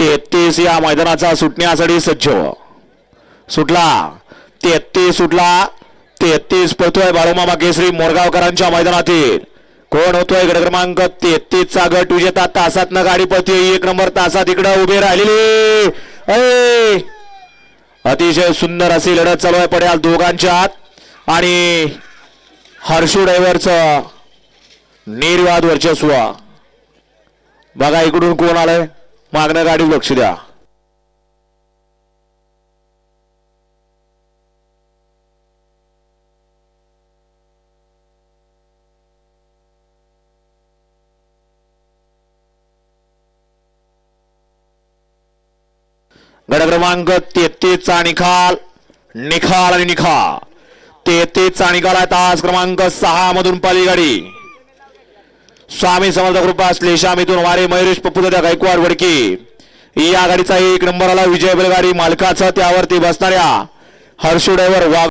तेहतीस या मैदानाचा सुटण्यासाठी सज्ज. सुटला. तेहतीस सुटला. तेहतीस पळतोय बाळूमामा केसरी मोरगावकरांच्या मैदानातील. कोण होतोय गड क्रमांक तेहतीस चा गट? विजेता तासात न गाडी पळते एक नंबर तासात इकडं उभे राहिलेली. अय! अतिशय सुंदर अशी लढत चालू आहे पड्याल दोघांच्यात. आणि हर्षू ड्रायव्हरचं निर्वाद वर्चस्व. बघा इकडून कोण आलंय. मागण्या गाडी लक्ष द्या. गड क्रमांक तेहतीस चा निकाल निखाल आणि निखा. तेहतीस चा निकाल आहे तास क्रमांक सहा मधून पाली गाडी स्वामी समर्थ कृपा श्लेषामीतून वारे मयुरेश पप्पूदादा गायकवाड वडकी. या गाडीचा एक नंबर आला विजय बैलगाडी मालकाचा त्यावरती बसणाऱ्या हर्षू ड्रायव्हर वाघ